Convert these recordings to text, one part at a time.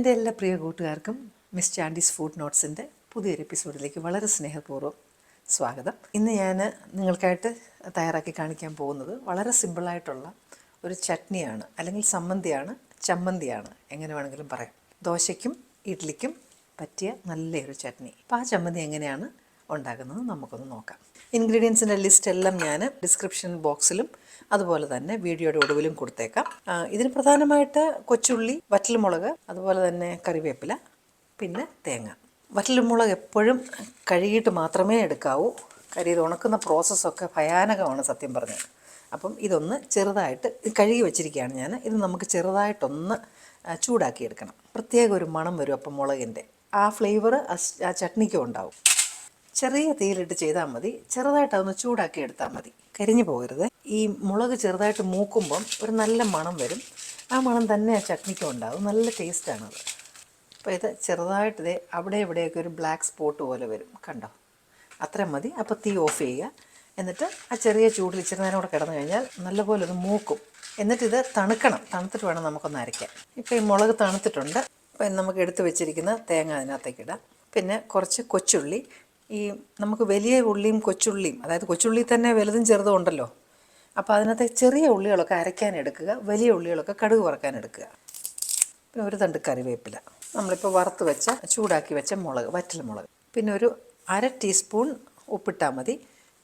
എന്റെ എല്ലാ പ്രിയ കൂട്ടുകാർക്കും മിസ് ചാൻഡീസ് ഫുഡ് നോട്ട്സിന്റെ പുതിയൊരു എപ്പിസോഡിലേക്ക് വളരെ സ്നേഹപൂർവം സ്വാഗതം. ഇന്ന് ഞാൻ നിങ്ങൾക്കായിട്ട് തയ്യാറാക്കി കാണിക്കാൻ പോകുന്നത് വളരെ സിമ്പിളായിട്ടുള്ള ഒരു ചട്നിയാണ് അല്ലെങ്കിൽ സമ്മന്തിയാണ് ചമ്മന്തിയാണ് എങ്ങനെ വേണമെങ്കിലും പറയാം. ദോശയ്ക്കും ഇഡ്ലിക്കും പറ്റിയ നല്ലൊരു ചട്നി. അപ്പോൾ ആ ചമ്മന്തി എങ്ങനെയാണ്? ഉണ്ടാക്കുന്നത് നമുക്കൊന്ന് നോക്കാം. ഇൻഗ്രീഡിയൻസിന്റെ ലിസ്റ്റ് എല്ലാം ഞാൻ ഡിസ്ക്രിപ്ഷൻ ബോക്സിലും അതുപോലെ തന്നെ വീഡിയോയുടെ ഒടുവിലും കൊടുത്തേക്കാം. ഇതിന് പ്രധാനമായിട്ട് കൊച്ചുള്ളി വറ്റൽമുളക് അതുപോലെ തന്നെ കറിവേപ്പില പിന്നെ തേങ്ങ. വറ്റൽമുളക് എപ്പോഴും കഴുകിയിട്ട് മാത്രമേ എടുക്കാവൂ. കാര്യം ഇത് ഉണക്കുന്ന പ്രോസസ്സൊക്കെ ഭയാനകമാണ് സത്യം പറഞ്ഞത് അപ്പം ഇതൊന്ന് ചെറുതായിട്ട് കഴുകി വെച്ചിരിക്കുകയാണ് ഞാൻ. ഇത് നമുക്ക് ചെറുതായിട്ടൊന്ന് ചൂടാക്കിയെടുക്കണം പ്രത്യേക ഒരു മണം വരും അപ്പം മുളകിന്റെ ആ ഫ്ലേവർ ആ ചട്നിക്കും ഉണ്ടാവും. ചെറിയ തീയിലിട്ട് ചെയ്താൽ മതി. ചെറുതായിട്ട് അതൊന്ന് ചൂടാക്കി എടുത്താൽ മതി. കരിഞ്ഞു പോകരുത്. ഈ മുളക് ചെറുതായിട്ട് മൂക്കുമ്പം ഒരു നല്ല മണം വരും. ആ മണം തന്നെ ആ ചട്നിക്കും ഉണ്ടാകും നല്ല ടേസ്റ്റാണത് അപ്പോൾ ഇത് ചെറുതായിട്ട് ഇതേ അവിടെ ഇവിടെയൊക്കെ ഒരു ബ്ലാക്ക് സ്പോട്ട് പോലെ വരും. കണ്ടോ? അത്ര മതി. അപ്പോൾ തീ ഓഫ് ചെയ്യുക. എന്നിട്ട് ആ ചെറിയ ചൂടിൽ ഇച്ചിരി നേരം കൂടെ കിടന്നു കഴിഞ്ഞാൽ നല്ലപോലെ ഒന്ന് മൂക്കും. എന്നിട്ട് ഇത് തണുക്കണം. തണുത്തിട്ട് വേണം നമുക്കൊന്ന് അരയ്ക്കാൻ. ഇപ്പോൾ ഈ മുളക് തണുത്തിട്ടുണ്ട്. അപ്പം നമുക്ക് എടുത്തു വെച്ചിരിക്കുന്ന തേങ്ങ അതിനകത്തേക്ക് ഇടാം. പിന്നെ കുറച്ച് കൊച്ചുള്ളി ഈ നമുക്ക് വലിയ ഉള്ളിയും കൊച്ചുള്ളിയും അതായത് കൊച്ചുള്ളി തന്നെ വലുതും ചെറുതും ഉണ്ടല്ലോ. അപ്പോൾ അതിനകത്തെ ചെറിയ ഉള്ളികളൊക്കെ അരയ്ക്കാൻ എടുക്കുക വലിയ ഉള്ളികളൊക്കെ കടുക് വറക്കാൻ എടുക്കുക. പിന്നെ ഒരു തണ്ട് കറിവേപ്പില. നമ്മളിപ്പോൾ വറുത്ത് വെച്ച ചൂടാക്കി വെച്ച മുളക് വറ്റൽ മുളക്. പിന്നെ ഒരു അര ടീസ്പൂൺ ഉപ്പിട്ടാൽ മതി.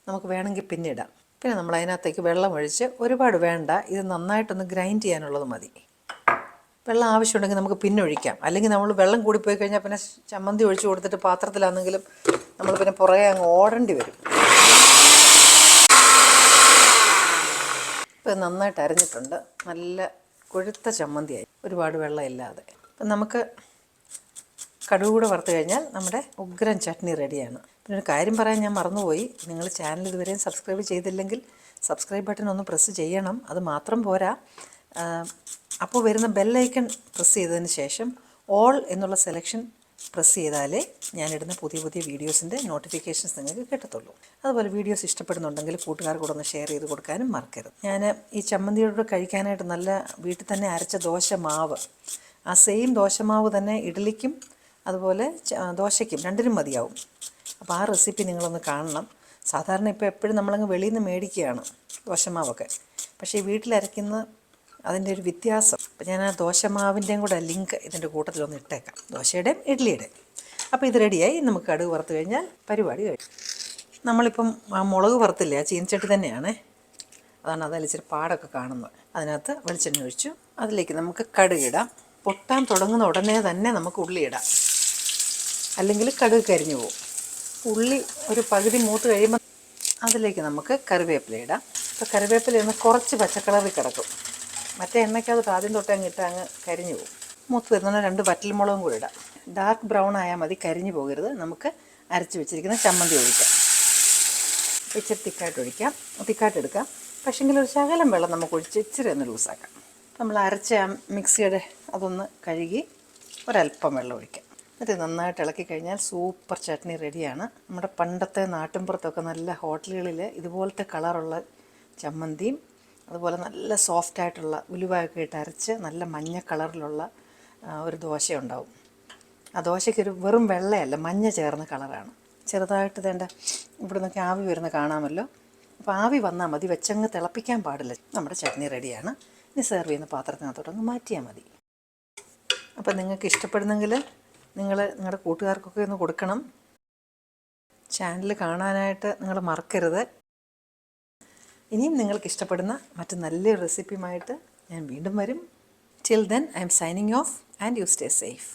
നമുക്ക് വേണമെങ്കിൽ പിന്നെ ഇടാം. പിന്നെ നമ്മൾ അതിനകത്തേക്ക് വെള്ളം ഒഴിച്ച് ഒരുപാട് വേണ്ട ഇത് നന്നായിട്ടൊന്ന് ഗ്രൈൻഡ് ചെയ്യാനുള്ളത് മതി. വെള്ളം ആവശ്യമുണ്ടെങ്കിൽ നമുക്ക് പിന്നെ ഒഴിക്കാം. അല്ലെങ്കിൽ നമ്മൾ വെള്ളം കൂടിപ്പോയി കഴിഞ്ഞാൽ പിന്നെ ചമ്മന്തി ഒഴിച്ച് കൊടുത്തിട്ട് പാത്രത്തിലാണെങ്കിലും നമ്മൾ പിന്നെ പുറകെ അങ്ങ് ഓടേണ്ടി വരും. ഇപ്പം നന്നായിട്ട് അരഞ്ഞിട്ടുണ്ട്. നല്ല കൊഴുത്ത ചമ്മന്തിയായി. ഒരുപാട് വെള്ളം ഇല്ലാതെ അപ്പം നമുക്ക് കടുക് കൂടെ വറുത്ത് കഴിഞ്ഞാൽ നമ്മുടെ ഉഗ്രൻ ചട്നി റെഡിയാണ്. പിന്നെ ഒരു കാര്യം പറയാൻ ഞാൻ മറന്നുപോയി. നിങ്ങൾ ചാനൽ ഇതുവരെയും സബ്സ്ക്രൈബ് ചെയ്തില്ലെങ്കിൽ സബ്സ്ക്രൈബ് ബട്ടൺ ഒന്ന് പ്രസ് ചെയ്യണം. അത് മാത്രം പോരാ. അപ്പോൾ വരുന്ന ബെല്ലൈക്കൺ പ്രസ് ചെയ്തതിന് ശേഷം ഓൾ എന്നുള്ള സെലക്ഷൻ പ്രസ് ചെയ്താലേ ഞാനിടുന്ന പുതിയ പുതിയ വീഡിയോസിന്റെ നോട്ടിഫിക്കേഷൻസ് നിങ്ങൾക്ക് കിട്ടത്തുള്ളൂ. അതുപോലെ വീഡിയോസ് ഇഷ്ടപ്പെടുന്നുണ്ടെങ്കിൽ കൂട്ടുകാർ കൂടെ ഒന്ന് ഷെയർ ചെയ്ത് കൊടുക്കാനും മറക്കരുത്. ഞാൻ ഈ ചമ്മന്തിയോട് കഴിക്കാനായിട്ട് നല്ല വീട്ടിൽ തന്നെ അരച്ച ദോശ മാവ് ആ സെയിം ദോശമാവ് തന്നെ ഇഡ്ഡലിക്കും അതുപോലെ ദോശയ്ക്കും രണ്ടിനും മതിയാവും. അപ്പോൾ ആ റെസിപ്പി നിങ്ങളൊന്ന് കാണണം. സാധാരണ ഇപ്പോൾ എപ്പോഴും നമ്മളങ്ങ് വെളിയിൽ നിന്ന് മേടിക്കുകയാണ് ദോശമാവൊക്കെ. പക്ഷേ വീട്ടിലരയ്ക്കുന്ന അതിന്റെ ഒരു വ്യത്യാസം. അപ്പം ഞാൻ ആ ദോശമാവിന്റെയും കൂടെ ലിങ്ക് ഇതിന്റെ കൂട്ടത്തിലൊന്ന് ഇട്ടേക്കാം. ദോശയുടെയും ഇഡ്ഡലിയുടെയും അപ്പോൾ ഇത് റെഡിയായി. നമുക്ക് കടുക് വറുത്ത് കഴിഞ്ഞാൽ പരിപാടി കഴിഞ്ഞു നമ്മളിപ്പം ആ മുളക് വറുത്തില്ലേ? ആ ചീനച്ചട്ടി തന്നെയാണ്. അതാണ് അതിൽ ഇച്ചിരി പാടൊക്കെ കാണുന്നത്. അതിനകത്ത് വെളിച്ചെണ്ണ ഒഴിച്ചു. അതിലേക്ക് നമുക്ക് കടുകിടാം പൊട്ടാൻ തുടങ്ങുന്ന ഉടനെ തന്നെ നമുക്ക് ഉള്ളി ഇടാം. അല്ലെങ്കിൽ കടുക് കരിഞ്ഞു പോകും. ഉള്ളി ഒരു പകുതി മൂത്ത് കഴിയുമ്പോൾ അതിലേക്ക് നമുക്ക് കറിവേപ്പില ഇടാം. അപ്പോൾ കറിവേപ്പില ഒന്ന് കുറച്ച് പച്ചക്കളറിൽ കിടക്കും. മറ്റേ എണ്ണയ്ക്കകത്ത് ആദ്യം തൊട്ടേ അങ്ങ് ഇട്ട് അങ്ങ് കരിഞ്ഞു പോകും. മൂത്ത് വരുന്ന രണ്ട് വറ്റൽമുളകും കൂടി ഇടാം. ഡാർക്ക് ബ്രൗൺ ആയാൽ മതി കരിഞ്ഞു പോകരുത്. നമുക്ക് അരച്ച് വെച്ചിരിക്കുന്ന ചമ്മന്തി ഒഴിക്കാം. ഇച്ചിരി തിക്കായിട്ട് ഒഴിക്കാം. തിക്കായിട്ട് എടുക്കാം. പക്ഷേങ്കിൽ ഒരു ശകലം വെള്ളം നമുക്ക് ഒഴിച്ച് ഇച്ചിരി ഒന്ന് ലൂസാക്കാം. നമ്മൾ അരച്ച മിക്സിയുടെ അതൊന്ന് കഴുകി ഒരല്പം വെള്ളം ഒഴിക്കാം. എന്നിട്ട് നന്നായിട്ട് ഇളക്കി കഴിഞ്ഞാൽ സൂപ്പർ ചട്നി റെഡിയാണ്. നമ്മുടെ പണ്ടത്തെ നാട്ടിൻപുറത്തൊക്കെ നല്ല ഹോട്ടലുകളിൽ ഇതുപോലത്തെ കളറുള്ള ചമ്മന്തിയും അതുപോലെ നല്ല സോഫ്റ്റ് ആയിട്ടുള്ള ഉലുവയൊക്കെ ഇട്ട് അരച്ച് നല്ല മഞ്ഞ കളറിലുള്ള ഒരു ദോശ ഉണ്ടാവും ആ ദോശയ്ക്ക് ഒരു വെറും വെള്ളയല്ല മഞ്ഞ ചേർന്ന കളറാണ് ചെറുതായിട്ട് തേണ്ട ഇവിടെ നിന്നൊക്കെ ആവി വരുന്ന കാണാമല്ലോ. അപ്പോൾ ആവി വന്നാൽ മതി വെച്ചങ്ങ് തിളപ്പിക്കാൻ പാടില്ല. നമ്മുടെ ചട്നി റെഡിയാണ് ഇനി സെർവ് ചെയ്യുന്ന പാത്രത്തിനകത്തോട്ടൊന്ന് മാറ്റിയാൽ മതി. അപ്പോൾ നിങ്ങൾക്ക് ഇഷ്ടപ്പെടുന്നെങ്കിൽ നിങ്ങൾ നിങ്ങളുടെ കൂട്ടുകാർക്കൊക്കെ ഒന്ന് കൊടുക്കണം. ചാനൽ കാണാനായിട്ട് നിങ്ങൾ മറക്കരുത്. ഇനിയും നിങ്ങൾക്ക് ഇഷ്ടപ്പെടുന്ന മറ്റ് നല്ലൊരു റെസിപ്പിയുമായിട്ട് ഞാൻ വീണ്ടും വരും. Till then I am signing off and you stay safe